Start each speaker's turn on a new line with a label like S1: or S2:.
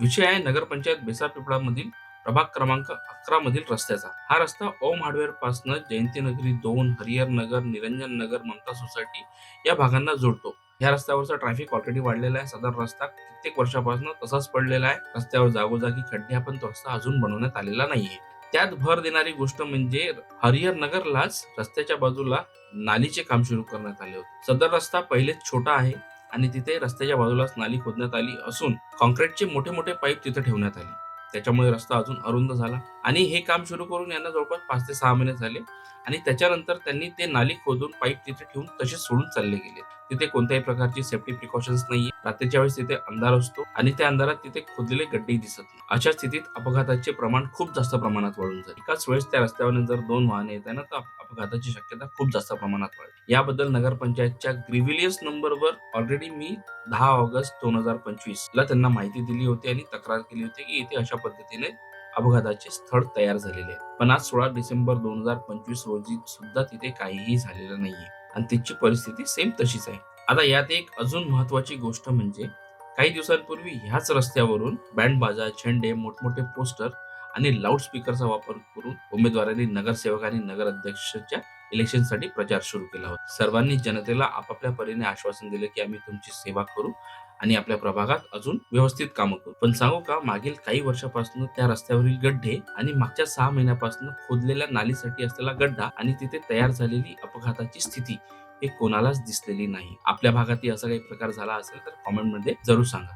S1: विषय आहे नगरपंचायत बेसापिपळामधील प्रभाग क्रमांक अकरा मधील रस्त्याचा. हा रस्ता ओम हार्डवेअर पासन जयंतीनगरी दोन हरिहर नगर निरंजन नगर ममता सोसायटी या भागांना जोडतो. या रस्त्यावरचा ट्रॅफिक ऑलरेडी वाढलेला आहे. सदर रस्ता कित्येक वर्षापासून तसाच पडलेला आहे. रस्त्यावर जागोजागी खड्डे पण तो रस्ता अजून बनवण्यात आलेला नाहीये. त्यात भर देणारी गोष्ट म्हणजे हरिहर नगरलाच रस्त्याच्या बाजूला नालीचे काम सुरू करण्यात आले होते. सदर रस्ता पहिलेच छोटा आहे. आणि तिथे रस्त्याच्या बाजूलाच नाली खोदण्यात आली असून कॉन्क्रीटचे मोठे मोठे पाईप तिथे ठेवण्यात आले. त्याच्यामुळे रस्ता अजून अरुंद झाला. आणि हे काम सुरू करून यांना जवळपास पाच ते सहा महिने झाले. आणि त्याच्यानंतर त्यांनी ते नाली खोदून पाईप तिथे ठेवून तसेच सोडून चालले गेले. तिथे कोणत्याही प्रकारची सेफ्टी प्रिकॉशन्स नाहीये. रात्रीच्या वेळेस तिथे अंधार असतो आणि त्या अंधारात तिथे खोदलेले गड्डेही दिसत नाही अशा स्थितीत अपघाताचे प्रमाण खूप जास्त प्रमाणात वाढून जाईल. एकाच वेळेस त्या रस्त्यावर जर दोन वाहने येत ना तर अपघाताची शक्यता खूप जास्त प्रमाणात वाढेल. याबद्दल नगरपंचायतच्या ग्रिव्हिलियस नंबरवर ऑलरेडी मी दहा ऑगस्ट दोन हजार पंचवीस ला त्यांना माहिती दिली होती आणि तक्रार केली होती की इथे अशा पद्धतीने अपघाताचे स्थळ तयार झालेले आहे पण आज सोळा डिसेंबर दोन हजार पंचवीस रोजी सुद्धा तिथे काहीही झालेलं नाहीये. आणि तिची परिस्थिती सेम तशीच आहे. आता यात एक अजून महत्वाची गोष्ट म्हणजे काही दिवसांपूर्वी ह्याच रस्त्यावरून बँड बाजा झेंडे मोठमोठे पोस्टर आणि लाऊडस्पीकरचा वापर करून उमेदवारांनी नगरसेवक आणि नगर अध्यक्षाच्या इलेक्शनसाठी प्रचार सुरू केला होता. सर्वांनी जनतेला आपापल्या परीने आश्वासन दिले की आम्ही तुमची सेवा करू. आणि आपल्या प्रभागात अजून व्यवस्थित कामं करू. पण सांगू का मागील काही वर्षापासून त्या रस्त्यावरील गड्डे आणि मागच्या सहा महिन्यापासून खोदलेल्या नालीसाठी असलेला गड्डा आणि तिथे तयार झालेली अपघाताची स्थिती हे कोणालाच दिसलेली नाही. आपल्या भागातही असा काही प्रकार झाला असेल तर कॉमेंटमध्ये जरूर सांगा.